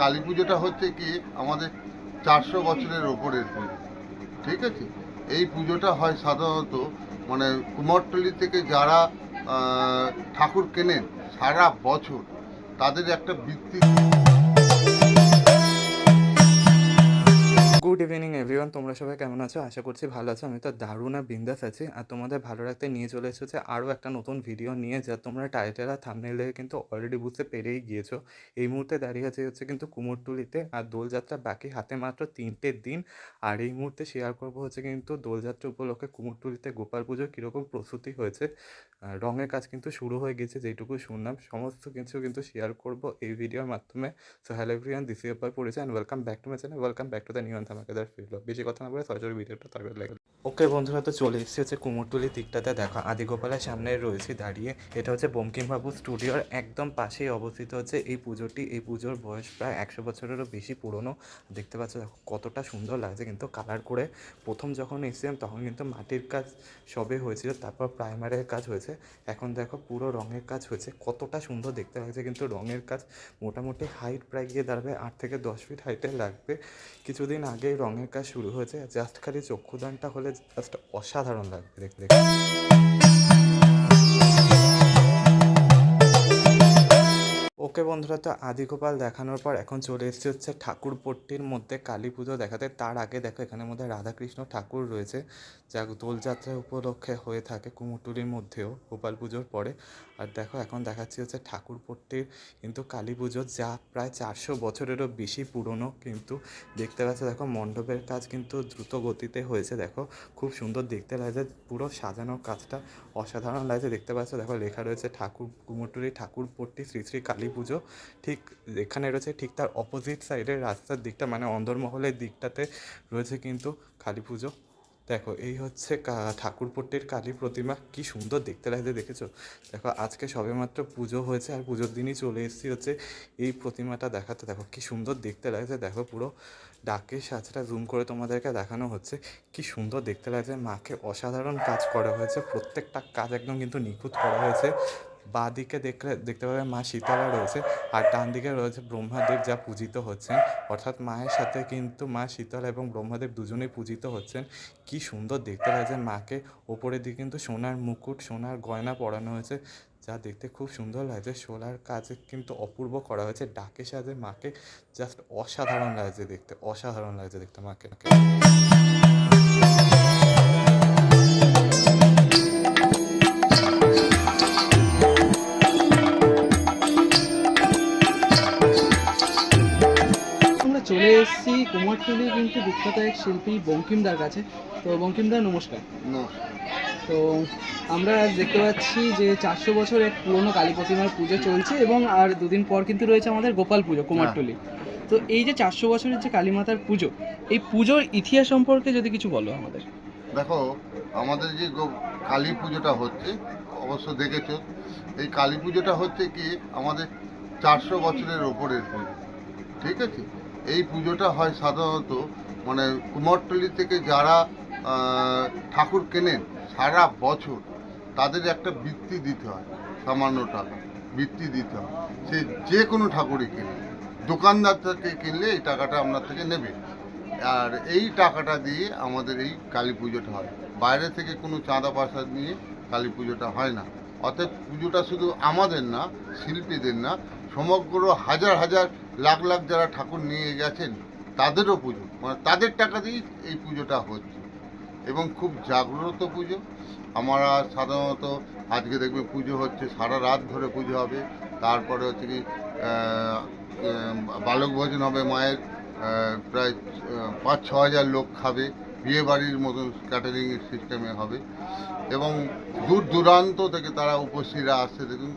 কালী পুজোটা হচ্ছে কি আমাদের চারশো বছরের ওপরের পুজো, ঠিক আছে? এই পুজোটা হয় সাধারণত মানে কুমারটলি থেকে যারা ঠাকুর কেনেন সারা বছর তাদের একটা বৃত্তি এভরিওয়ান তোমরা সবাই কেমন আছো? আশা করছি ভালো আছো। আমি তো দারুণ আর বিন্দাস আছি। আর তোমাদের ভালো রাখতে নিয়ে চলে এসেছে আরও একটা নতুন ভিডিও নিয়ে, যা তোমরা টাইটেল আর থামনেলে কিন্তু অলরেডি বুঝতে পেরেই গিয়েছো। এই মুহূর্তে দাঁড়িয়ে আছে হচ্ছে কিন্তু কুমোরটুলিতে। আর দোলযাত্রা বাকি হাতে মাত্র তিনটে দিন। আর এই মুহূর্তে শেয়ার করব হচ্ছে কিন্তু দোলযাত্রা উপলক্ষে কুমোরটুলিতে গোপাল পুজোর কীরকম প্রস্তুতি হয়েছে। রঙের কাজ কিন্তু শুরু হয়ে গেছে যেটুকু শুনলাম। সমস্ত কিছু কিন্তু শেয়ার করব এই ভিডিওর মাধ্যমে। So hello everyone this year পড়েছে and welcome back to my channel welcome back to the new and ধামাকাদার field বেশি কথা না বলে সরাসরি ভিডিওটা তারপরে লাগে ওকে বন্ধুরা, তো চলে এসেছি হচ্ছে কুমোরটুলির দিকটাতে। দেখো, আদিগোপালের সামনে রয়েছে দাঁড়িয়ে। এটা হচ্ছে বঙ্কিমবাবু স্টুডিওর একদম পাশেই অবস্থিত হচ্ছে এই পুজোটি। এই পুজোর বয়স প্রায় একশো বছরেরও বেশি পুরনো। দেখতে পাচ্ছ, দেখো, কতটা সুন্দর লাগছে কিন্তু কালার করে। প্রথম যখন এসেছিলাম, তখন কিন্তু মাটির কাজ সবে হয়েছিল, তারপর প্রাইমারের কাজ হয়েছে। এখন দেখো, পুরো রঙের কাজ হয়েছে। কতটা সুন্দর দেখতে লাগছে কিন্তু রঙের কাজ। মোটামুটি হাইট প্রায় গিয়ে দাঁড়াবে আট থেকে দশ ফিট হাইটে লাগবে। কিছুদিন আগেই রঙের কাজ শুরু হয়েছে। জাস্ট খালি চক্ষুদানটা হলে জাস্ট অসাধারণ লাগবে দেখতে। ওকে বন্ধুরা তো আদিগোপাল দেখানোর পর এখন চলে এসেছে হচ্ছে ঠাকুরপট্টির মধ্যে কালী পুজো দেখাতে। তার আগে দেখো এখানের মধ্যে রাধাকৃষ্ণ ঠাকুর রয়েছে, যা দোলযাত্রা উপলক্ষে হয়ে থাকে কুমোরটুলির মধ্যেও গোপাল পুজোর পরে। আর দেখো এখন দেখাচ্ছি হচ্ছে ঠাকুরপট্টির কিন্তু কালী পুজো যা প্রায় চারশো বছরেরও বেশি পুরনো কিন্তু দেখতে পাচ্ছ দেখো মণ্ডপের কাজ কিন্তু দ্রুত গতিতে হয়েছে। দেখো খুব সুন্দর দেখতে লাগছে, পুরো সাজানো কাজটা অসাধারণ লাগছে। দেখতে পাচ্ছ দেখো লেখা রয়েছে ঠাকুর কুমোরটুলি ঠাকুরপট্টি শ্রী শ্রী কালী পুজো, ঠিক এখানে রয়েছে, ঠিক তার অপোজিট সাইডের রাস্তার দিকটা মানে অন্দরমহলের দিকটাতে রয়েছে কিন্তু কালী পুজো। দেখো, এই হচ্ছে ঠাকুরপট্টির কালী প্রতিমা। কি সুন্দর দেখতে লাগছে, দেখেছ? দেখো, আজকে সবেমাত্র পুজো হয়েছে, আর পুজোর দিনই চলে এসেছি হচ্ছে এই প্রতিমাটা দেখাতে। দেখো, কি সুন্দর দেখতে লাগছে, দেখো পুরো ডাকের সাজটা জুম করে তোমাদেরকে দেখানো হচ্ছে। কি সুন্দর দেখতে লাগছে, মাকে অসাধারণ কাজ করা হয়েছে, প্রত্যেকটা কাজ একদম কিন্তু নিখুঁত করা হয়েছে। বাঁ দিকে দেখলে দেখতে পাবে মা শীতলা রয়েছে আর ডান দিকে রয়েছে ব্রহ্মাদেব যা পূজিত হচ্ছেন। অর্থাৎ মায়ের সাথে কিন্তু মা শীতলা এবং ব্রহ্মাদেব দুজনেই পূজিত হচ্ছেন। কি সুন্দর দেখতে লাগছে মাকে। ওপরের দিকে কিন্তু সোনার মুকুট, সোনার গয়না পরানো হয়েছে, যা দেখতে খুব সুন্দর লাগছে। সোলার কাজে কিন্তু অপূর্ব করা হয়েছে ডাকে সাজে মাকে। জাস্ট অসাধারণ লাগছে দেখতে, অসাধারণ লাগছে দেখতে মাকে। কুমারটুলি কিন্তু বিখ্যাত এক শিল্পী বঙ্কিমদার কাছে তো বঙ্কিমদা নমস্কার। তো আমরা দেখতে পাচ্ছি যে চারশো বছর এক পুরনো কালী প্রতিমার পুজো চলছে এবং আর দুদিন পর কিন্তু রয়েছে আমাদের গোপাল পুজো কুমারটুলি। তো এই যে চারশো বছরের যে কালী মাতার পুজো এই পুজোর ইতিহাস সম্পর্কে যদি কিছু বলো আমাদের। দেখো আমাদের যে কালী পুজোটা হচ্ছে অবশ্য দেখেছ এই কালী পুজোটা হচ্ছে কি আমাদের চারশো বছরের ওপরের পুজো ঠিক আছে? এই পুজোটা হয় সাধারণত মানে কুমারটলি থেকে যারা ঠাকুর কেনেন সারা বছর তাদের একটা বৃত্তি দিতে হয়, সামান্য টাকা বৃত্তি দিতে হয়। সে যে কোনো ঠাকুরই কেনে, দোকানদার থেকে কিনলে এই টাকাটা আপনার থেকে নেবে। আর এই টাকাটা দিয়ে আমাদের এই কালী পুজোটা হয়। বাইরে থেকে কোনো চাঁদা পয়সা নিয়ে কালী পুজোটা হয় না। অর্থাৎ পুজোটা শুধু আমাদের না, শিল্পীদের না, সমগ্র হাজার হাজার লাখ লাখ যারা ঠাকুর নিয়ে গেছেন, তাদেরও পুজো। মানে তাদের টাকা দিয়েই এই পুজোটা হচ্ছে। এবং খুব জাগ্রত পুজো। আমরা সাধারণত আজকে দেখবে পুজো হচ্ছে সারা রাত ধরে পুজো হবে। তারপরে হচ্ছে কি বালক ভোজন হবে মায়ের প্রায় পাঁচ, ছ হাজার লোক খাবে। বিয়ে বাড়ির মতন ক্যাটারিং সিস্টেমে হবে। এবং দূর দূরান্ত থেকে তারা উপস্থিতরা আসছে। দেখুন,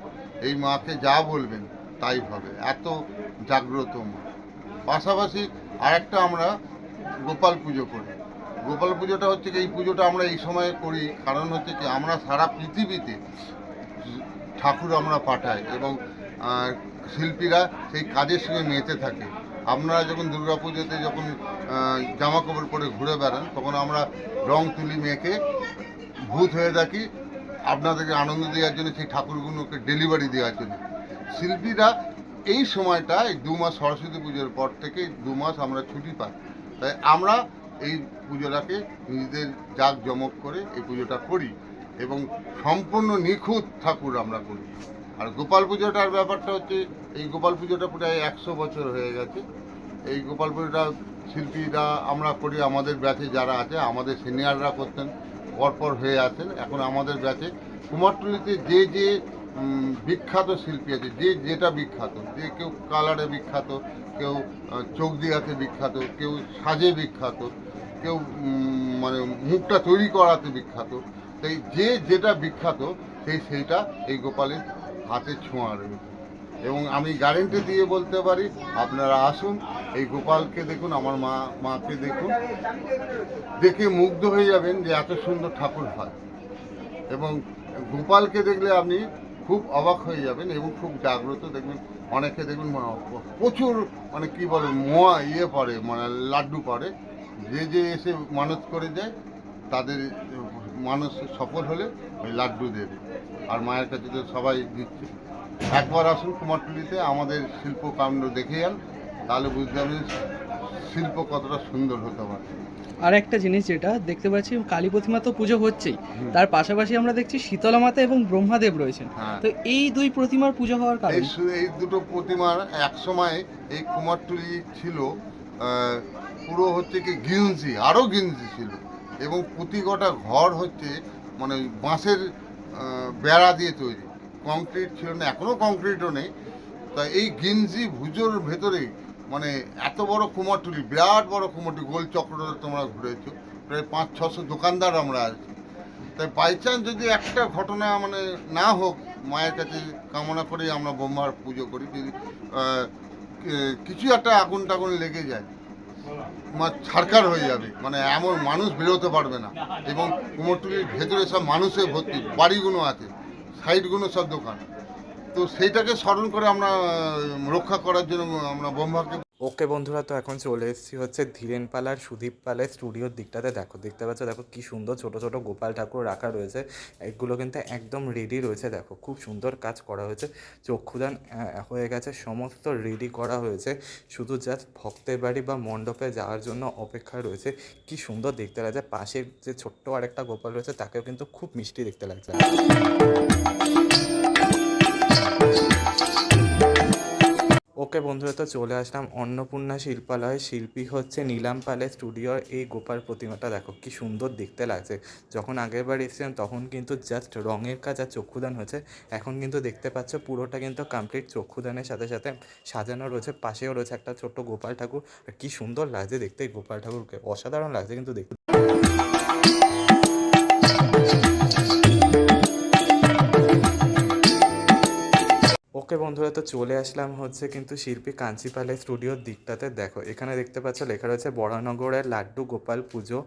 এই মাকে যা বলবেন, তাই হবে। এত জাগ্রত মা। পাশাপাশি আরেকটা আমরা গোপাল পুজো করি। গোপাল পুজোটা হচ্ছে কি, এই পুজোটা আমরা এই সময়ে করি, কারণ হচ্ছে কি, আমরা সারা পৃথিবীতে ঠাকুর আমরা পাঠাই এবং শিল্পীরা সেই কাজের সঙ্গে মেতে থাকে। আপনারা যখন দুর্গা পুজোতে যখন জামা কাপড় পরে ঘুরে বেড়ান, তখন আমরা রং তুলি মেখে ভূত হয়ে থাকি, আপনাদেরকে আনন্দ দেওয়ার জন্য, সেই ঠাকুরগুলোকে ডেলিভারি দেওয়ার জন্য। শিল্পীরা এই সময়টা এই দু মাস সরস্বতী পুজোর পর থেকে দু মাস আমরা ছুটি পাই। তাই আমরা এই পুজোটাকে নিজেদের জাক জমক করে এই পুজোটা করি এবং সম্পূর্ণ নিখুঁত ঠাকুর আমরা করি। আর গোপাল পুজোটার ব্যাপারটা হচ্ছে, এই গোপাল পুজোটা প্রায় একশো বছর হয়ে গেছে। এই গোপাল পুজোটা শিল্পীরা আমরা করি, আমাদের ব্যাচে যারা আছে, আমাদের সিনিয়ররা করতেন, পরপর হয়ে আছেন এখন আমাদের ব্যাচে কুমারটুলিতে যে যে বিখ্যাত শিল্পী আছে। যে যেটা বিখ্যাত, যে কেউ কালারে বিখ্যাত, কেউ চোখ দিয়াতে বিখ্যাত, কেউ সাজে বিখ্যাত, কেউ মানে মুখটা তৈরি করাতে বিখ্যাত। তাই যে যেটা বিখ্যাত, সেই সেইটা এই গোপালের হাতে ছোঁয়া রয়েছে। এবং আমি গ্যারেন্টি দিয়ে বলতে পারি, আপনারা আসুন, এই গোপালকে দেখুন, আমার মা, মাকে দেখুন। দেখে মুগ্ধ হয়ে যাবেন যে এত সুন্দর ঠাকুর হয়। এবং গোপালকে দেখলে আপনি খুব অবাক হয়ে যাবেন এবং খুব জাগ্রত দেখবেন, অনেকে দেখবেন প্রচুর মানে কি বলে, মোয়া ইয়ে পড়ে মানে লাড্ডু পড়ে। যে যে এসে মানত করে যায় তাদের, মানুষ সফল হলে ওই লাড্ডু দেবে। আর মায়ের কাছে তো সবাই দিচ্ছে। একবার আসুন কুমারটুলিতে, আমাদের শিল্পকাণ্ড দেখে যান। তাহলে বুঝতে পারবেন শিল্প কতটা সুন্দর হতে পারে আর একটা জিনিস যেটা দেখতে পাচ্ছি কালী প্রতিমা তো পুজো হচ্ছেই। তার পাশাপাশি আমরা দেখছি শীতলা মাতা এবং ব্রহ্মাদেব রয়েছেন। হ্যাঁ। তো এই দুই প্রতিমার পুজো হওয়ার কারণ? এই দুটো প্রতিমার এক সময় এই কুমারটুলি ছিল পুরো হচ্ছে কি গিঞ্জি আরও গিঞ্জি ছিল। এবং প্রতি কটা ঘর হচ্ছে মানে বাঁশের বেড়া দিয়ে তৈরি। কংক্রিট ছিল না এখনও কংক্রিটও নেই। তা এই গিঞ্জি ভুজোর ভেতরেই মানে এত বড় কুমারটুলি, বিরাট বড় কুমারটুলি, গোল চক্রটা তোমরা ঘুরেছো। প্রায় পাঁচ, ছশো দোকানদার আমরা আছি। তাই বাই চান্স যদি একটা ঘটনা মানে না হোক, মায়ের কাছে কামনা করে আমরা বোম্বার পুজো করি, যদি কিছু একটা আগুন টাগুন লেগে যায়, মা ছাড়কার হয়ে যাবে। মানে এমন মানুষ বেরোতে পারবে না। এবং কুমোরটুলির ভেতরে সব মানুষে ভর্তি, বাড়িগুলো আছে, সাইডগুলো সব দোকান। তো সেইটাকে স্মরণ করে আমরা রক্ষা করার জন্য আমরা বোম্বাকে ওকে বন্ধুরা, তো এখন চলে এসেছি হচ্ছে ধীরেন পালার, সুদীপ পালের স্টুডিওর দিকটাতে। দেখো, দেখতে পাচ্ছ, দেখো কি সুন্দর ছোট ছোট গোপাল ঠাকুর রাখা রয়েছে। এগুলো কিন্তু একদম রেডি রয়েছে, দেখো, খুব সুন্দর কাজ করা হয়েছে। চক্ষুদান হয়ে গেছে, সমস্ত রেডি করা হয়েছে। শুধু জাস্ট ভক্তের বাড়ি বা মণ্ডপে যাওয়ার জন্য অপেক্ষা রয়েছে। কি সুন্দর দেখতে লাগছে। পাশের যে ছোট্ট আরেকটা গোপাল রয়েছে, তাকেও কিন্তু খুব মিষ্টি দেখতে লাগছে। ওকে বন্ধুরা, তো চলে আসলাম অন্নপূর্ণা শিল্পালয়ে। শিল্পী হচ্ছে নীলাম পালের স্টুডিওর এই গোপাল প্রতিমাটা। দেখো, কি সুন্দর দেখতে লাগছে। যখন আগের বার এসেছিলাম, তখন কিন্তু জাস্ট রঙের কাজ আর চক্ষুদান হয়েছে এখন কিন্তু দেখতে পাচ্ছ, পুরোটা কিন্তু কমপ্লিট চক্ষুদানের সাথে সাথে সাজানো রয়েছে। পাশেও রয়েছে একটা ছোট্ট গোপাল ঠাকুর। আর কি সুন্দর লাগছে দেখতে গোপাল ঠাকুরকে। অসাধারণ লাগছে কিন্তু দেখতে। বন্ধুরা, তো চলে আসলাম হচ্ছে কিন্তু শিল্পী কাঞ্চিপালের স্টুডিওর দিকটাতে। দেখো, এখানে দেখতে পাচ্ছ লেখা রয়েছে বরানগরের লাড্ডু গোপাল পুজো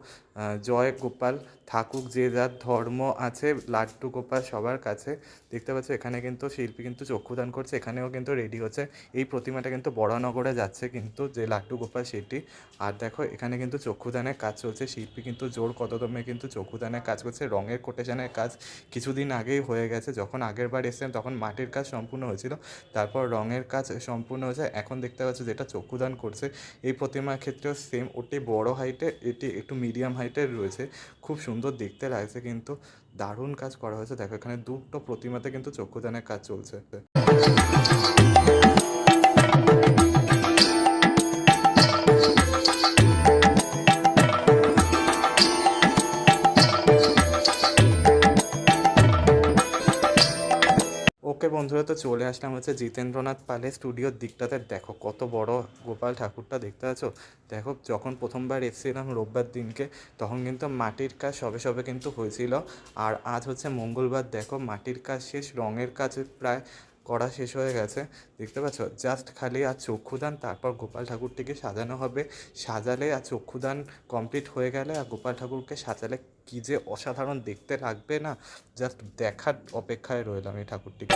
জয় গোপাল, থাকুক যে যার ধর্ম আছে, লাড্ডু গোপাল সবার কাছে। দেখতে পাচ্ছ, এখানে কিন্তু শিল্পী কিন্তু চক্ষুদান করছে, এখানেও কিন্তু রেডি হচ্ছে। এই প্রতিমাটা কিন্তু বরানগরে যাচ্ছে কিন্তু যে লাড্ডু গোপাল সেটি। আর দেখো, এখানে কিন্তু চক্ষুদানের কাজ চলছে। শিল্পী কিন্তু জোর কদমে কিন্তু চক্ষুদানের কাজ করছে, রঙের কোটেশনের কাজ। কিছুদিন আগেই হয়ে গেছে, যখন আগের বার এসেছেন তখন মাটির কাজ সম্পূর্ণ হয়েছিল। তারপর রঙের কাজ সম্পূর্ণ হয়েছে এখন দেখতে পাচ্ছি যেটা চক্ষুদান করছে, এই প্রতিমার ক্ষেত্রেও সেম ওটি বড় হাইটে এটি একটু মিডিয়াম হাইটের রয়েছে। খুব সুন্দর দেখতে লাগছে কিন্তু দারুণ কাজ করা হয়েছে। দেখো এখানে দুটো প্রতিমাতে কিন্তু চক্ষুদানের কাজ চলছে। বন্ধুরা তো চলে আসলাম হচ্ছে জিতেন্দ্রনাথ পালের স্টুডিওর দিকটাতে। দেখো কত বড় গোপাল ঠাকুরটা দেখতে আছো দেখো যখন প্রথমবার এসেছিলাম রোববার দিনকে, তখন কিন্তু মাটির কাজ সবে সবে কিন্তু হয়েছিল। আর আজ হচ্ছে মঙ্গলবার, দেখো মাটির কাজ শেষ, রঙের কাজ প্রায় করা শেষ হয়ে গেছে। দেখতে পাচ্ছ? জাস্ট খালি আর চক্ষুদান, তারপর গোপাল ঠাকুরটিকে সাজানো হবে। সাজালে আর চক্ষুদান কমপ্লিট হয়ে গেলে আর গোপাল ঠাকুরকে সাজালে কী যে অসাধারণ দেখতে লাগবে না? জাস্ট দেখার অপেক্ষায় রইলাম এই ঠাকুরটিকে।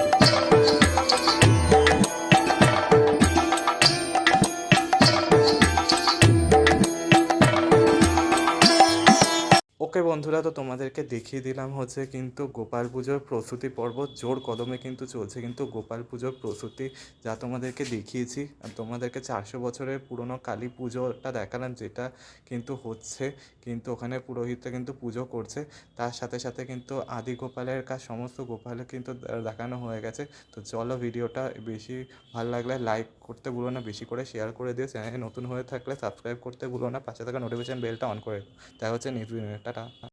ওকে বন্ধুরা, তো তোমাদেরকে দেখিয়ে দিলাম হচ্ছে কিন্তু গোপাল পুজোর প্রস্তুতি পর্ব। জোর কদমে কিন্তু চলছে কিন্তু গোপাল পুজোর প্রস্তুতি যা তোমাদেরকে দেখিয়েছি। আর তোমাদেরকে চারশো বছরের পুরনো কালী পুজোটা দেখালাম যেটা কিন্তু হচ্ছে কিন্তু ওখানে পুরোহিতরা কিন্তু পুজো করছে। তার সাথে সাথে কিন্তু আদি গোপালের কাজ সমস্ত গোপালের কিন্তু দেখানো হয়ে গেছে। তো চলো ভিডিওটা বেশি ভালো লাগলে লাইক করতে ভুলো না, বেশি করে শেয়ার করে দিও। চ্যানেলে নতুন হয়ে থাকলে সাবস্ক্রাইব করতে ভুলো না। পাশে থাকা নোটিফিকেশন বেলটা অন করে দেখা হচ্ছে নেক্সট টাটা।